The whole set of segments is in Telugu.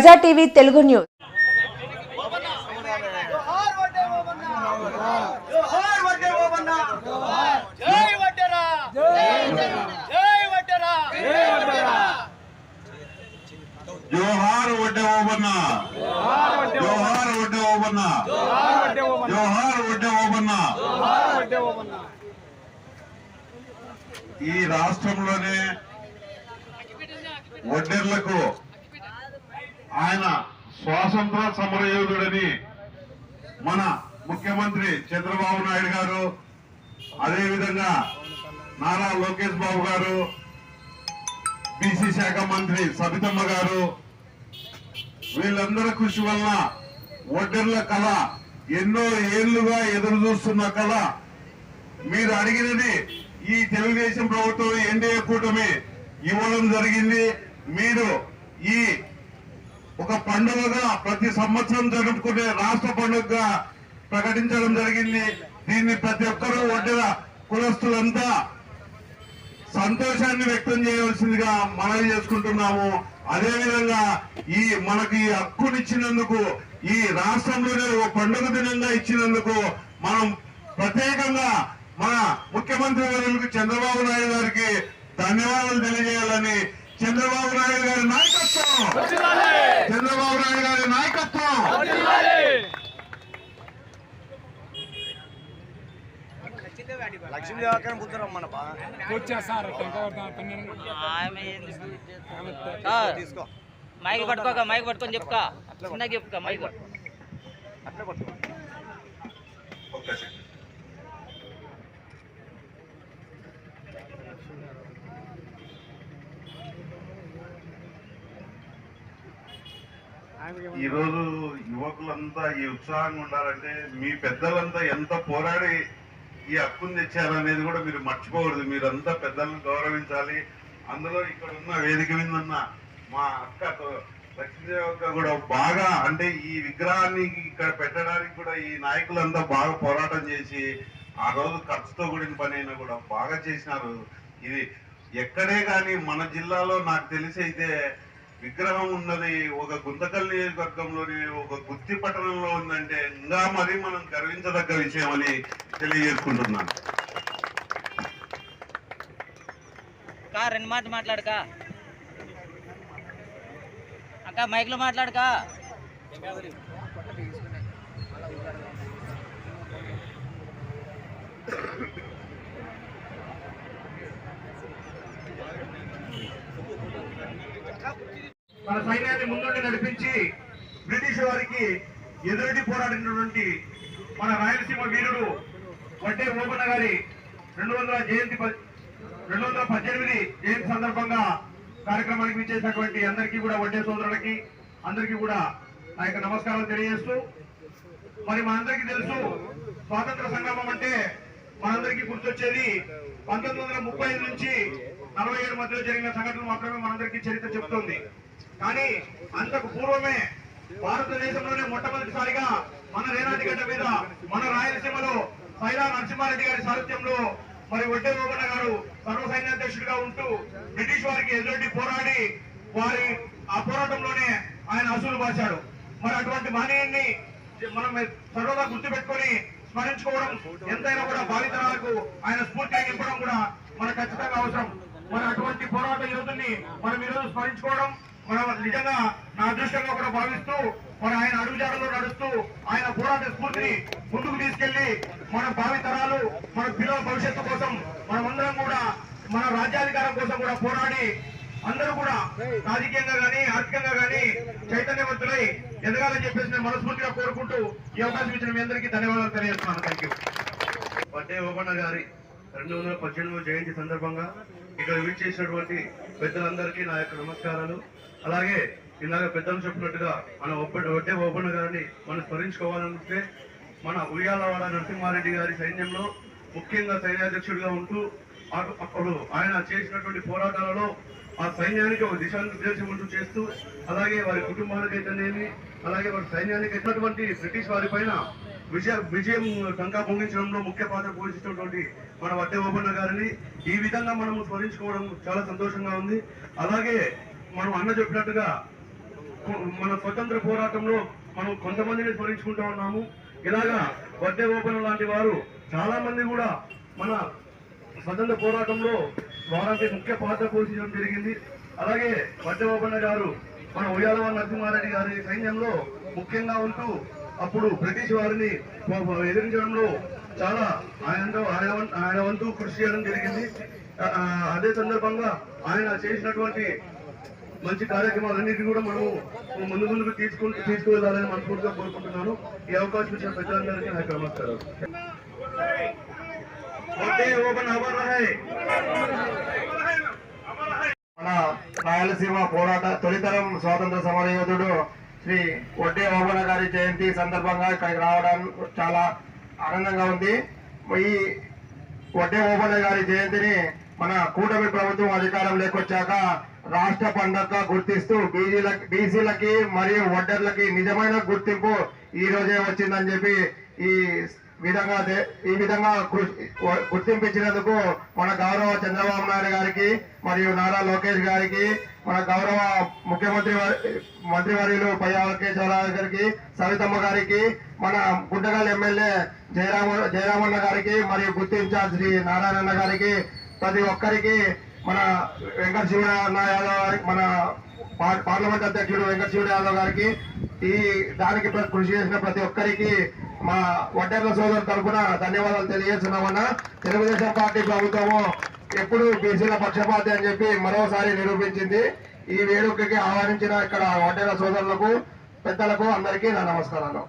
Praja TV Telugu news. జోహార్ వడ్డే ఓబన్న. జోహార్ వడ్డే ఓబన్న. జోహార్ వడ్డే ఓబన్న. ఈ రాష్ట్రంలోనే వడ్డెర్లకు ఆయన స్వాతంత్ర సమరయోధుడని మన ముఖ్యమంత్రి చంద్రబాబు నాయుడు గారు అదేవిధంగా నారా లోకేష్ బాబు గారు బీసీ శాఖ మంత్రి సబితమ్మ గారు వీళ్ళందరి కృషి వలన ఒడ్డర్ల కళ ఎన్నో ఏళ్ళుగా ఎదురు చూస్తున్న కళ. మీరు అడిగినది ఈ తెలుగుదేశం ప్రభుత్వం ఎన్డీఏ కూటమి ఇవ్వడం జరిగింది. మీరు ఈ ఒక పండుగగా ప్రతి సంవత్సరం జరుపుకునే రాష్ట్ర పండుగగా ప్రకటించడం జరిగింది. దీన్ని ప్రతి ఒక్కరూ ఒడ్డెర కులస్తులంతా సంతోషాన్ని వ్యక్తం చేయవలసిందిగా మనవి చేసుకుంటున్నాము. అదేవిధంగా ఈ మనకి ఈ హక్కునిచ్చినందుకు ఈ రాష్ట్రంలోనే ఒక పండుగ దినంగా ఇచ్చినందుకు మనం ప్రత్యేకంగా మన ముఖ్యమంత్రి వర్యులకు చంద్రబాబు నాయుడు గారికి ధన్యవాదాలు తెలియజేయాలని చంద్రబాబు నాయుడు గారి నాయకత్వం! చంద్రబాబు నాయుడు గారి నాయకత్వం! లక్ష్మీ దేవకరం బుద్ధరం మన బా ఆమె ఎందుకు ఆ, తీసుకో మైక్ పట్టుకోక మైక్ పట్టుకొని చెప్పుకో. చిన్నగా చెప్పుకో మైక్. అట్లా పట్టుకో. ఈరోజు ఈ రోజు యువకులంతా ఈ ఉత్సాహంగా ఉండాలంటే మీ పెద్దలంతా ఎంత పోరాడి ఈ హక్కును తెచ్చారనేది కూడా మీరు మర్చిపోకూడదు. మీరంతా పెద్దలను గౌరవించాలి. అందులో ఇక్కడ ఉన్న వేదిక మీద ఉన్న మా అక్క లక్ష్మీదేవి అక్క కూడా బాగా అంటే ఈ విగ్రహాన్ని ఇక్కడ పెట్టడానికి కూడా ఈ నాయకులంతా బాగా పోరాటం చేసి ఆ రోజు ఖర్చుతో కూడిన పని అయినా కూడా బాగా చేసినారు. ఇది ఎక్కడే కానీ మన జిల్లాలో నాకు తెలిసి అయితే విగ్రహం ఉన్నది ఒక గుంతకల్ నియోజకవర్గంలోని ఒక గుత్తి పట్టణంలో ఉందంటే ఇంకా మరి మనం గర్వించదగ్గ విషయం అని తెలియజేసుకుంటున్నాను రెండు మాటలు మాట్లాడక. అక్క మైక్లో మాట్లాడక. మన సైన్యాన్ని ముందుండి నడిపించి బ్రిటిష్ వారికి ఎదురెడ్డి పోరాడినటువంటి మన రాయలసీమ వీరుడు వడ్డే ఓబన్న గారి రెండు వందల జయంతి ప- రెండు వందల పద్దెనిమిది జయంతి సందర్భంగా కార్యక్రమానికి విచ్చేసినటువంటి అందరికీ కూడా వడ్డే సోదరులకి అందరికీ కూడా నా యొక్క నమస్కారాలు తెలియజేస్తూ మరి మనందరికీ తెలుసు స్వాతంత్ర సంగ్రామం అంటే మనందరికీ గుర్తొచ్చేది పంతొమ్మిది వందల ముప్పై ఐదు నుంచి నలభై ఏడు మధ్యలో జరిగిన సంఘటనలు మాత్రమే మనందరికీ చరిత్ర చెబుతుంది. కానీ అంతకు పూర్వమే భారతదేశంలోనే మొట్టమొదటిసారిగా మన రేనాటి గడ్డ మీద మన రాయలసీమలో సైరా నరసింహారెడ్డి గారి సారథ్యంలో మరి ఒడ్డే రోగన్న గారు సర్వ సైన్యాధ్యక్షుడిగా ఉంటూ బ్రిటిష్ వారికి ఎదురొడ్డి పోరాడి వారి ఆ పోరాటంలోనే ఆయన అసూలు బాశాడు మరి అటువంటి మహనీయుణ్ణి మనం సర్వదా గుర్తుపెట్టుకొని స్మరించుకోవడం ఎంతైనా కూడా భావితరాలకు ఆయన స్ఫూర్తిని నింపడం కూడా మనకు ఖచ్చితంగా అవసరం. మన అటువంటి పోరాట యోధుల్ని మనం ఈరోజు స్మరించుకోవడం మనం నిజంగా నా అదృష్టంగా కూడా భావిస్తూ మన ఆయన అడుగుజాడలో నడుస్తూ ఆయన పోరాట స్ఫూర్తిని ముందుకు తీసుకెళ్ళి మన భావితరాలు మన పిల్లల భవిష్యత్తు కోసం మనమందరం కూడా మన రాజ్యాధికారం కోసం కూడా పోరాడి అందరూ కూడా రాజకీయంగా గానీ ఆర్థికంగా గానీ చైతన్యవంతులై ఎదగాలని చెప్పేసి నేను మనస్ఫూర్తిగా కోరుకుంటూ ఈ అవకాశం ఇచ్చిన మీ అందరికీ ధన్యవాదాలు తెలియజేస్తున్నాను. థ్యాంక్ యూ వడ్డే ఓబన్న గారి రెండు వందల పద్దెనిమిదవ జయంతి సందర్భంగా ఇక్కడ విచ్చేసినటువంటి పెద్దలందరికీ నా యొక్క నమస్కారాలు. అలాగే ఇందాక పెద్దలు చెప్పినట్టుగా మన ఒప్ప ఒడ్డే ఓపెన్ గారిని మనం స్మరించుకోవాలనుకుంటే మన ఉయ్యాలవాడ నరసింహారెడ్డి గారి సైన్యంలో ముఖ్యంగా సైన్యాధ్యక్షుడిగా ఉంటూ అప్పుడు ఆయన చేసినటువంటి పోరాటాలలో ఆ సైన్యానికి ఒక దిశానిర్దేశం ఉంటూ చేస్తూ అలాగే వారి కుటుంబానికైతేనేమి అలాగే వారి సైన్యానికి ఎన్నటువంటి బ్రిటిష్ వారి పైన విజయ విజయం టంకా పొంగించడంలో ముఖ్య పాత్ర పోషించినటువంటి మన వడ్డే ఓబన్న గారిని ఈ విధంగా మనం స్మరించుకోవడం చాలా సంతోషంగా ఉంది. అలాగే మనం అన్న చెప్పినట్టుగా మన స్వతంత్ర పోరాటంలో మనం కొంతమందిని స్మరించుకుంటా ఉన్నాము. ఇలాగా వడ్డే ఓపెన్ లాంటి వారు చాలా మంది కూడా మన స్వతంత్ర పోరాటంలో వారికి ముఖ్య పాత్ర పోషించడం జరిగింది. అలాగే వడ్డే ఓపెన్న గారు మన ఉయ్యాలవారి నరసింహారెడ్డి గారి సైన్యంలో ముఖ్యంగా ఉంటూ అప్పుడు బ్రిటిష్ వారిని ఎదిరించడంలో చాలా ఆయన ఆయన ఆయన వంతు కృషి చేయడం జరిగింది. అదే సందర్భంగా ఆయన చేసినటువంటి మంచి కార్యక్రమాలన్నిటి కూడా మనం ముందు ముందుకు తీసుకుంటూ తీసుకువెళ్ళాలని మనస్ఫూర్తిగా కోరుకుంటున్నాను. ఈ అవకాశం ఇచ్చిన ప్రజలందరికీ నాకు నమస్కారం మన రాయలసీమ పోరాట తొలితరం స్వాతంత్ర సమర యోధుడు శ్రీ వడ్డే మోహన గారి జయంతి సందర్భంగా ఇక్కడికి రావడం చాలా ఆనందంగా ఉంది. ఈ వడ్డే మోహన గారి జయంతిని మన కూటమి ప్రభుత్వం అధికారం లేకొచ్చాక రాష్ట్ర పండగగా గుర్తిస్తూ బీసీలకి బీసీలకి మరియు వడ్డర్లకి నిజమైన గుర్తింపు ఈ రోజే వచ్చిందని చెప్పి ఈ విధంగా ఈ విధంగా గుర్తింపించినందుకు మన గౌరవ చంద్రబాబు నాయుడు గారికి మరియు నారా లోకేష్ గారికి మన గౌరవ ముఖ్యమంత్రి మంత్రివర్యులు పయ్యా కేశవరావు గారికి సవితమ్మ గారికి మన గుంటగల్ ఎమ్మెల్యే జయరామ జయరామన్న గారికి మరియు గుర్తించారు శ్రీ నారాయణన్న గారికి ప్రతి ఒక్కరికి మన వెంకట శివరామ యాదవ్ గారికి మన పార్లమెంట్ అధ్యక్షుడు వెంకట శివుడు యాదవ్ గారికి ఈ దానికి కృషి చేసిన ప్రతి ఒక్కరికి మా వడ్డర్ల సోదరు తరఫున ధన్యవాదాలు తెలియజేస్తున్నామన్నా. తెలుగుదేశం పార్టీ ప్రభుత్వము ఎప్పుడు బీసీల పక్షపాతి అని చెప్పి మరోసారి నిరూపించింది. ఈ వేడుకకి ఆహ్వానించిన ఇక్కడ వడ్డెర్ల సోదరులకు పెద్దలకు అందరికీ నా నమస్కారాలు.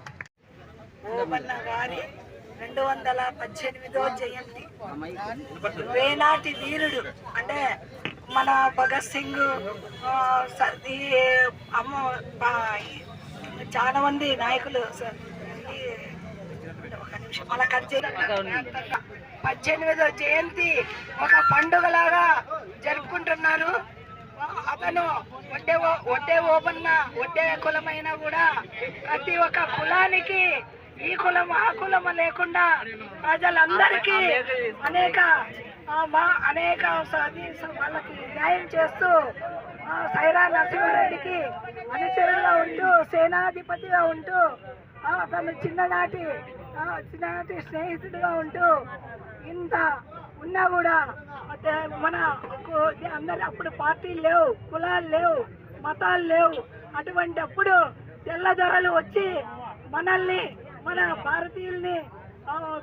రెండు వందల పద్దెనిమిదో జయంతి. వేనాటి వీరుడు అంటే మన భగత్ సింగ్ సర్ది అమ్మ ఈ చాలా మంది నాయకులు స- అలా పద్దెనిమిదో జయంతి ఒక పండుగలాగా జరుపుకుంటున్నారు. అతను ఒడ్డే ఒడ్డే ఓపన్న ఒడ్డే కులమైనా కూడా ప్రతి ఒక్క కులానికి ఈ కులం ఆ కులం లేకుండా ప్రజలందరికీ అనేక ఆ, మా అనేక వాళ్ళకి న్యాయం చేస్తూ సైరా నరసింహారెడ్డికి అనుచరుడుగా ఉంటూ సేనాధిపతిగా ఉంటూ తను అతను చిన్ననాటి చిన్ననాటి స్నేహితుడిగా ఉంటూ ఇంత ఉన్నా కూడా మన కు- అందరి అప్పుడు పార్టీలు లేవు కులాలు లేవు మతాలు లేవు. అటువంటి అప్పుడు తెల్లదొరలు వచ్చి మనల్ని మన భారతీయుల్ని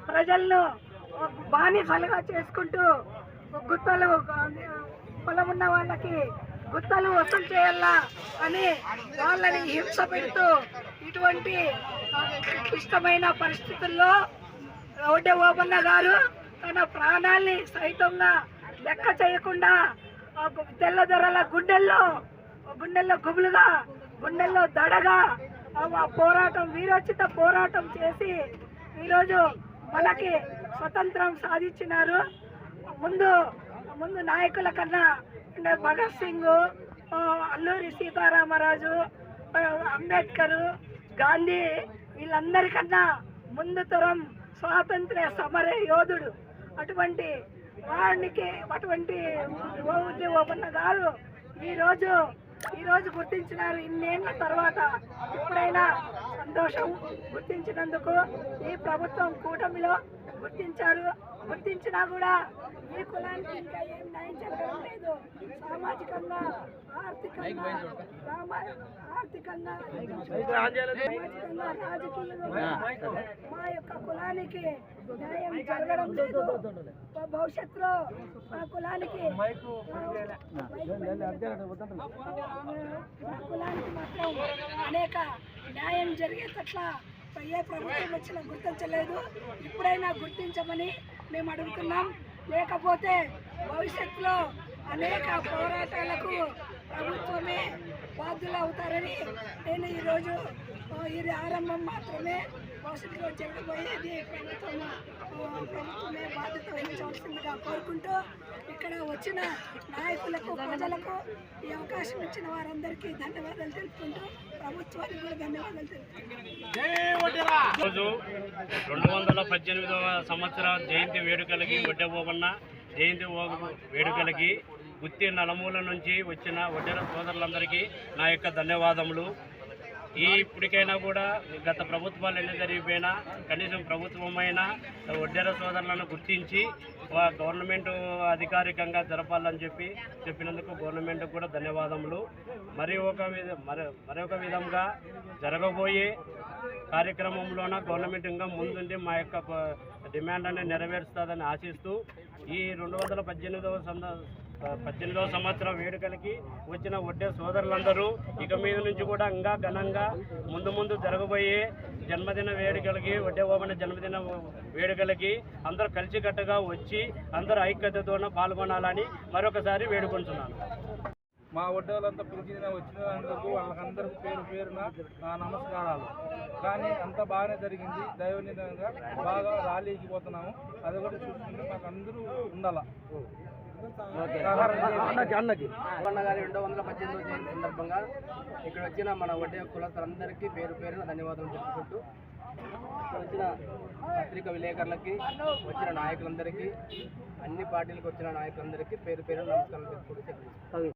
ప్రజలను బానిసలుగా చేసుకుంటూ గుత్తలు పొలం ఉన్న వాళ్ళకి గుత్తలు వసూలు చేయాలా అని వాళ్ళని హింస పెడుతూ ఇటువంటి క్లిష్టమైన పరిస్థితుల్లో రోడ్డే ఓబన్న గారు తన ప్రాణాల్ని సైతంగా లెక్క చేయకుండా తెల్లదొరల గుండెల్లో గుండెల్లో గుబులుగా గుండెల్లో దడగా ఆ పోరాటం వీరోచిత పోరాటం చేసి ఈరోజు మనకి స్వతంత్రం సాధించినారు. ముందు ముందు నాయకుల కన్నా అంటే భగత్ సింగ్ అల్లూరి సీతారామరాజు అంబేద్కర్ గాంధీ వీళ్ళందరికన్నా ముందు తరం స్వాతంత్ర్య సమర యోధుడు. అటువంటి వాడికి అటువంటి ఓపన్న గారు ఈరోజు ఈరోజు గుర్తించినారు. ఇన్నేళ్ళ తర్వాత ఎప్పుడైనా సంతోషం గుర్తించినందుకు ఈ ప్రభుత్వం కూటమిలో గుర్తించారు. గుర్తించినా కూడా ఈ కులానికి ఇంకా ఏం న్యాయం జరగడం లేదు. సామాజికంగా ఆర్థికంగా సామా- ఆర్థికంగా సామాజికంగా రాజకీయంగా మా యొక్క కులానికి న్యాయం జరగడం లేదు. భవిష్యత్తులో మా కులానికి మా కులానికి మాత్రం అనేక న్యాయం జరిగేటట్ల ఏ ప్రభుత్వం వచ్చినా గుర్తించలేదు. ఇప్పుడైనా గుర్తించమని మేము అడుగుతున్నాం. లేకపోతే భవిష్యత్తులో అనేక పోరాటాలకు ప్రభుత్వమే బాధ్యులు అవుతారని నేను ఈరోజు ఇది ఆరంభం మాత్రమే భవిష్యత్తులో జరగబోయేది ప్రభుత్వం ప్రభుత్వమే బాధ్యత వహించవలసిందిగా కోరుకుంటూ ఇక్కడ వచ్చిన నాయకులకు ప్రజలకు ఈ అవకాశం ఇచ్చిన వారందరికీ ధన్యవాదాలు తెలుపుకుంటూ ప్రభుత్వానికి కూడా ధన్యవాదాలు తెలుపుకుంటూ రెండు వందల పద్దెనిమిదవ సంవత్సర జయంతి వేడుకలకి ఒడ్డెబోబన్న జయంతి వేడుకలకి గుత్తి నలమూల నుంచి వచ్చిన వడ్డెర సోదరులందరికీ నా యొక్క ధన్యవాదములు. ఈ ఇప్పటికైనా కూడా గత ప్రభుత్వాలు ఎన్ని జరిగిపోయినా కనీసం ప్రభుత్వమైనా వడ్డెర సోదరులను గుర్తించి గవర్నమెంట్ అధికారికంగా జరపాలని చెప్పి చెప్పినందుకు గవర్నమెంట్ కూడా ధన్యవాదములు. మరి ఒక విధ మరి మరొక విధంగా జరగబోయే కార్యక్రమంలోన గవర్నమెంట్ ఇంకా ముందుండి మా యొక్క డిమాండ్ అనేది నెరవేరుస్తుందని ఆశిస్తూ ఈ రెండు వందల పద్దెనిమిదవ సంద పద్దెనిమిదవ సంవత్సరం వేడుకలకి వచ్చిన వడ్డే సోదరులందరూ ఇక మీద నుంచి కూడా ఇంకా ఘనంగా ముందు ముందు జరగబోయే జన్మదిన వేడుకలకి వడ్డే ఓమన జన్మదిన వేడుకలకి అందరూ కలిసికట్టుగా వచ్చి అందరూ ఐక్యతతోన పాల్గొనాలని మరొకసారి వేడుకుంటున్నాను మా ఒడ్డోళ్ళంతా పిలిచిన వచ్చినందుకు వాళ్ళకందరికీ పేరు పేరున నా నమస్కారాలు. కానీ అంత బాగానే జరిగింది. దైవనిధంగా బాగా ర్యాలీకి పోతున్నాము. అది కూడా చూసుకుంటే మాకు అందరూ ఉండాల. అన్నకి అన్న గారి రెండు వందల పద్దెనిమిది జయంతి సందర్భంగా ఇక్కడ వచ్చిన మన వడ్డే కులస్తులందరికీ పేరు పేరున ధన్యవాదాలు చెప్పుకుంటూ ఇక్కడ వచ్చిన పత్రిక విలేకరులకి వచ్చిన నాయకులందరికీ అన్ని పార్టీలకు వచ్చిన నాయకులందరికీ పేరు పేరు నమస్కారం చెప్పుకుంటూ